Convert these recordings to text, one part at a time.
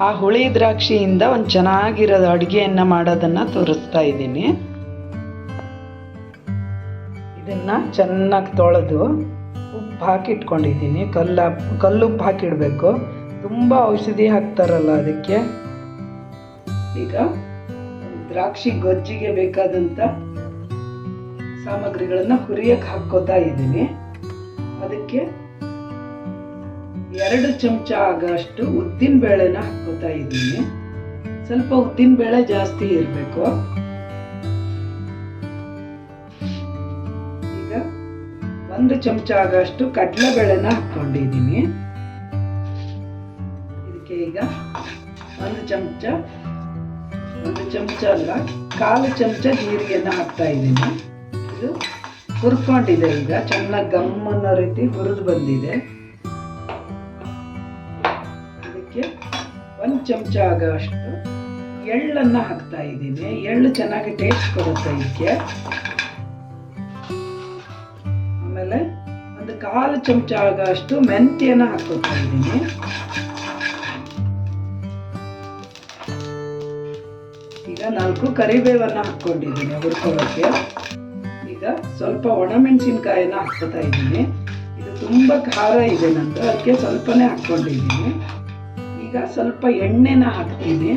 ಆ ಹುಳಿ ದ್ರಾಕ್ಷಿಯಿಂದ ಒಂದು ಚೆನ್ನಾಗಿರೋ ಅಡುಗೆಯನ್ನು ಮಾಡೋದನ್ನು ತೋರಿಸ್ತಾ ಇದ್ದೀನಿ. ಇದನ್ನು ಚೆನ್ನಾಗಿ ತೊಳೆದು ಉಪ್ಪು ಹಾಕಿಟ್ಕೊಂಡಿದ್ದೀನಿ. ಕಲ್ಲ ಕಲ್ಲುಪ್ಪು ಹಾಕಿಡಬೇಕು. ತುಂಬ ಔಷಧಿ ಹಾಕ್ತಾರಲ್ಲ ಅದಕ್ಕೆ. ಈಗ ದ್ರಾಕ್ಷಿ ಗೊಜ್ಜಿಗೆ ಬೇಕಾದಂಥ ಸಾಮಗ್ರಿಗಳನ್ನು ಹುರಿಯಕ್ಕೆ ಹಾಕ್ಕೋತಾ ಇದ್ದೀನಿ. ಅದಕ್ಕೆ ಎರಡು ಚಮಚ ಆಗಷ್ಟು ಉದ್ದಿನ ಬೇಳೆನ ಹಾಕೋತಾ ಇದ್ದೀನಿ. ಸ್ವಲ್ಪ ಉದ್ದಿನ ಬೇಳೆ ಜಾಸ್ತಿ ಇರಬೇಕು. ಈಗ ಒಂದು ಚಮಚ ಆಗಷ್ಟು ಕಡಲೆಬೇಳೆನ ಹಾಕೊಂಡಿದ್ದೀನಿ ಇದಕ್ಕೆ ಈಗ ಒಂದು ಚಮಚ ಒಂದು ಚಮಚ ಅಲ್ಲ, ಕಾಲು ಚಮಚ ಜೀರಿಗೆನ ಹಾಕ್ತಾ ಇದ್ದೀನಿ. ಇದು ಹುರ್ಕೊಂಡಿದೆ ಈಗ, ಚೆನ್ನಾಗಿ ಗಮ್ ರೀತಿ ಹುರಿದು ಬಂದಿದೆ. ಚಮಚ ಆಗೋಷ್ಟು ಎಳ್ಳನ್ನು ಹಾಕ್ತಾ ಇದ್ದೀನಿ. ಎಳ್ಳು ಚೆನ್ನಾಗಿ ಟೇಸ್ಟ್ ಕೊಡುತ್ತೆ ಇದಕ್ಕೆ. ಆಮೇಲೆ ಒಂದು ಕಾಲು ಚಮಚ ಆಗೋಷ್ಟು ಮೆಂತ್ಯನ ಹಾಕೋತಾ ಇದ್ದೀನಿ. ಈಗ ನಾಲ್ಕು ಕರಿಬೇವನ್ನು ಹಾಕ್ಕೊಂಡಿದ್ದೀನಿ ಹುರ್ಕೊಳ್ಳೋಕ್ಕೆ. ಈಗ ಸ್ವಲ್ಪ ಒಣಮೆಣಸಿನ್ಕಾಯಿನ ಹಾಕ್ಕೋತಾ ಇದ್ದೀನಿ. ಇದು ತುಂಬ ಖಾರ ಇದೆ ನಂತರ ಅದಕ್ಕೆ ಸ್ವಲ್ಪನೇ ಹಾಕ್ಕೊಂಡಿದ್ದೀನಿ. ಈಗ ಸ್ವಲ್ಪ ಎಣ್ಣೆನ ಹಾಕ್ತೀನಿ.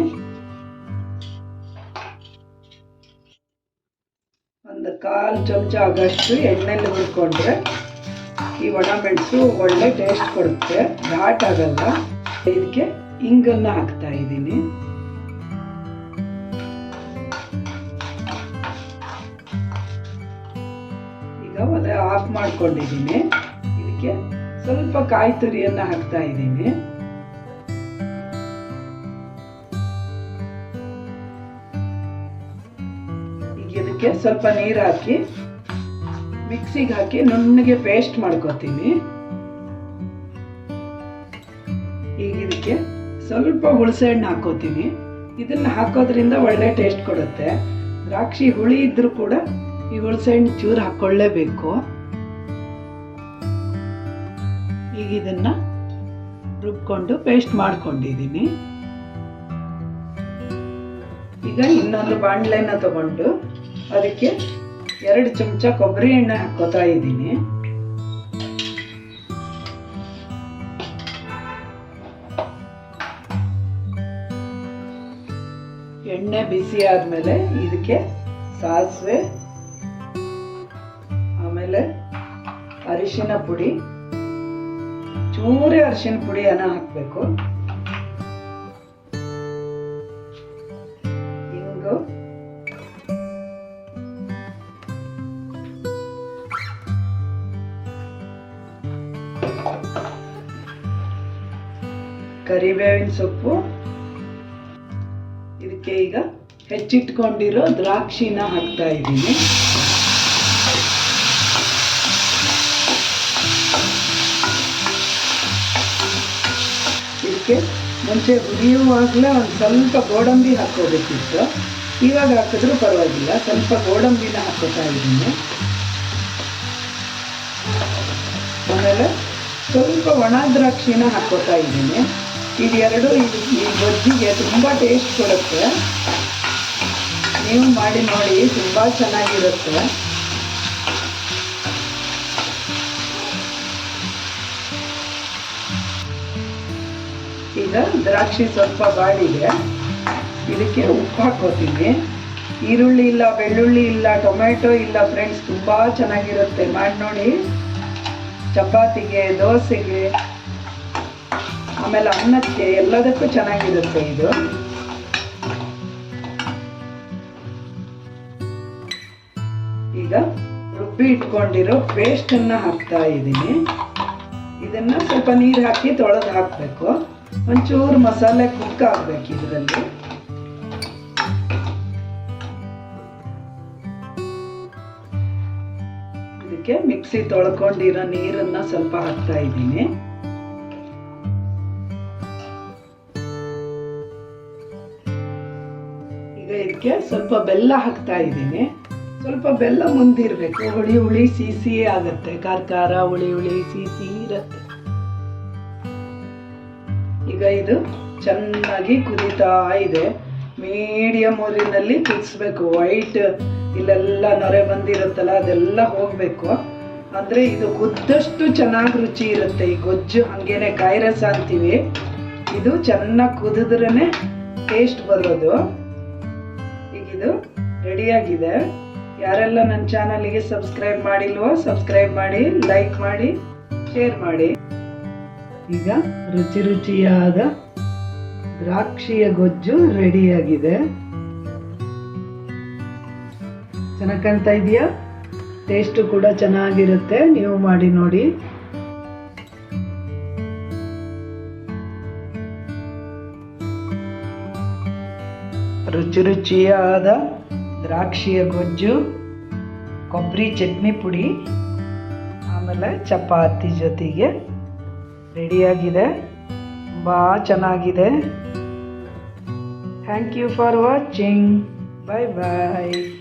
ಒಂದು ಕಾಲು ಚಮಚ ಆಗಷ್ಟು ಎಣ್ಣೆಲಿ ಹುರ್ಕೊಂಡ್ರೆ ಈ ಒಣಮೆಣಸು ಒಳ್ಳೆ ಟೇಸ್ಟ್ ಕೊಡುತ್ತೆ. ಘಾಟ್ ಆಗಲ್ಲ. ಇದಕ್ಕೆ ಇಂಗನ್ನ ಹಾಕ್ತಾ ಇದ್ದೀನಿ. ಈಗ ಒಲೆ ಆಫ್ ಮಾಡ್ಕೊಂಡಿದ್ದೀನಿ. ಇದಕ್ಕೆ ಸ್ವಲ್ಪ ಕಾಯಿ ತುರಿಯನ್ನ ಹಾಕ್ತಾ ಇದ್ದೀನಿ. ಇದಕ್ಕೆ ಸ್ವಲ್ಪ ನೀರು ಹಾಕಿ ಮಿಕ್ಸಿಗೆ ಹಾಕಿ ನುಣ್ಣಗೆ ಪೇಸ್ಟ್ ಮಾಡ್ಕೋತೀನಿ. ಈಗ ಇದಕ್ಕೆ ಸ್ವಲ್ಪ ಹುಳಸೆ ಹಣ್ಣು ಹಾಕೋತೀನಿ. ಇದನ್ನ ಹಾಕೋದ್ರಿಂದ ಒಳ್ಳೆ ಟೇಸ್ಟ್ ಕೊಡುತ್ತೆ. ದ್ರಾಕ್ಷಿ ಹುಳಿ ಇದ್ರೂ ಕೂಡ ಈ ಹುಳಸೆ ಹಣ್ಣು ಚೂರು ಹಾಕೊಳ್ಳೇಬೇಕು. ಈಗ ಇದನ್ನ ರುಬ್ಕೊಂಡು ಪೇಸ್ಟ್ ಮಾಡ್ಕೊಂಡಿದ್ದೀನಿ. ಈಗ ಇನ್ನೊಂದು ಬಾಣಲೆನ ತಗೊಂಡು ಅದಕ್ಕೆ ಎರಡು ಚಮಚ ಕೊಬ್ಬರಿ ಎಣ್ಣೆ ಹಾಕೋತಾ ಇದ್ದೀನಿ. ಎಣ್ಣೆ ಬಿಸಿ ಆದ್ಮೇಲೆ ಇದಕ್ಕೆ ಸಾಸಿವೆ, ಆಮೇಲೆ ಅರಿಶಿನ ಪುಡಿ, ಚೂರೇ ಅರಿಶಿನ ಪುಡಿಯನ್ನು ಹಾಕಬೇಕು. ಕರಿಬೇವಿನ ಸೊಪ್ಪು. ಇದಕ್ಕೆ ಈಗ ಹೆಚ್ಚಿಟ್ಕೊಂಡಿರೋ ದ್ರಾಕ್ಷಿನ ಹಾಕ್ತಾ ಇದ್ದೀನಿ. ಇದಕ್ಕೆ ಮುಂಚೆ ಹುರಿಯುವಾಗಲೇ ಒಂದು ಸ್ವಲ್ಪ ಗೋಡಂಬಿ ಹಾಕೋಬೇಕಿತ್ತು ಇವಾಗ ಹಾಕಿದ್ರೂ ಪರವಾಗಿಲ್ಲ, ಸ್ವಲ್ಪ ಗೋಡಂಬಿನ ಹಾಕೋತಾ ಇದ್ದೀನಿ. ಆಮೇಲೆ ಸ್ವಲ್ಪ ಒಣ ದ್ರಾಕ್ಷಿನ ಹಾಕೋತಾ ಇದ್ದೀನಿ. ಇದೆರಡು ಇದು ಈ ಗೊಜ್ಜಿಗೆ ತುಂಬ ಟೇಸ್ಟ್ ಕೊಡುತ್ತೆ. ನೀವು ಮಾಡಿ ನೋಡಿ, ತುಂಬ ಚೆನ್ನಾಗಿರುತ್ತೆ. ಈಗ ದ್ರಾಕ್ಷಿ ಸ್ವಲ್ಪ ಬಾಡಿದೆ ಇದಕ್ಕೆ ಉಪ್ಪು ಹಾಕೋತೀನಿ ಈರುಳ್ಳಿ ಇಲ್ಲ, ಬೆಳ್ಳುಳ್ಳಿ ಇಲ್ಲ ಟೊಮೆಟೊ ಇಲ್ಲ ಫ್ರೆಂಡ್ಸ್ ತುಂಬ ಚೆನ್ನಾಗಿರುತ್ತೆ. ಮಾಡಿ ನೋಡಿ. ಚಪಾತಿಗೆ, ದೋಸೆಗೆ ಆಮೇಲೆ ಅನ್ನಕ್ಕೆ ಎಲ್ಲದಕ್ಕೂ ಚೆನ್ನಾಗಿರುತ್ತೆ ಇದು. ಈಗ ರುಬ್ಬಿ ಇಟ್ಕೊಂಡಿರೋ ಪೇಸ್ಟನ್ನು ಹಾಕ್ತಾ ಇದ್ದೀನಿ. ಇದನ್ನ ಸ್ವಲ್ಪ ನೀರು ಹಾಕಿ ತೊಳೆದು ಹಾಕಬೇಕು. ಒಂಚೂರು ಮಸಾಲೆ ಕುಕ್ ಆಗ್ಬೇಕು ಇದರಲ್ಲಿ. ಇದಕ್ಕೆ ಮಿಕ್ಸಿ ತೊಳ್ಕೊಂಡಿರೋ ನೀರನ್ನ ಸ್ವಲ್ಪ ಹಾಕ್ತಾ ಇದ್ದೀನಿ. ಇದಕ್ಕೆ ಸ್ವಲ್ಪ ಬೆಲ್ಲ ಹಾಕ್ತಾ ಇದ್ದೀನಿ. ಸ್ವಲ್ಪ ಬೆಲ್ಲ ಮುಂದಿರಬೇಕು. ಹುಳಿ ಹುಳಿ ಸಿಹಿ ಆಗುತ್ತೆ. ಖಾರ ಖಾರ, ಹುಳಿ ಹುಳಿ ಸಿಹಿ ಇರುತ್ತೆ. ಈಗ ಇದು ಚೆನ್ನಾಗಿ ಕುದೀತಾ ಇದೆ. ಮೀಡಿಯಂ ಊರಿನಲ್ಲಿ ಕುದಿಸ್ಬೇಕು. ವೈಟ್ ಇಲ್ಲೆಲ್ಲ ನೊರೆ ಬಂದಿರುತ್ತಲ್ಲ, ಅದೆಲ್ಲ ಹೋಗಬೇಕು. ಅಂದರೆ ಇದು ಕುದ್ದಷ್ಟು ಚೆನ್ನಾಗಿ ರುಚಿ ಇರುತ್ತೆ. ಈ ಗೊಜ್ಜು ಹಾಗೇನೆ ಕಾಯಿ ರಸ ಅಂತೀವಿ. ಇದು ಚೆನ್ನಾಗಿ ಕುದಿದ್ರೇ ಟೇಸ್ಟ್ ಬರೋದು. ಇದು ರೆಡಿಯಾಗಿದೆ. ಯಾರೆಲ್ಲ ನನ್ನ ಚಾನಲ್ಗೆ ಸಬ್ಸ್ಕ್ರೈಬ್ ಮಾಡಿಲ್ವೋ, ಸಬ್ಸ್ಕ್ರೈಬ್ ಮಾಡಿ, ಲೈಕ್ ಮಾಡಿ, ಶೇರ್ ಮಾಡಿ. ಈಗ ರುಚಿ ರುಚಿಯಾದ ದ್ರಾಕ್ಷಿಯ ಗೊಜ್ಜು ರೆಡಿಯಾಗಿದೆ. ಚೆನ್ನಾಗಿ ಕಾಣ್ತಾ ಇದೆಯಾ? ಟೇಸ್ಟು ಕೂಡ ಚೆನ್ನಾಗಿರುತ್ತೆ. ನೀವು ಮಾಡಿ ನೋಡಿ. ರುಚಿ ರುಚಿಯಾದ ದ್ರಾಕ್ಷಿಯ ಗೊಜ್ಜು, ಕೊಬ್ಬರಿ ಚಟ್ನಿ ಪುಡಿ, ಆಮೇಲೆ ಚಪಾತಿ ಜೊತೆಗೆ ರೆಡಿಯಾಗಿದೆ. ತುಂಬ ಚೆನ್ನಾಗಿದೆ. Thank you for watching bye bye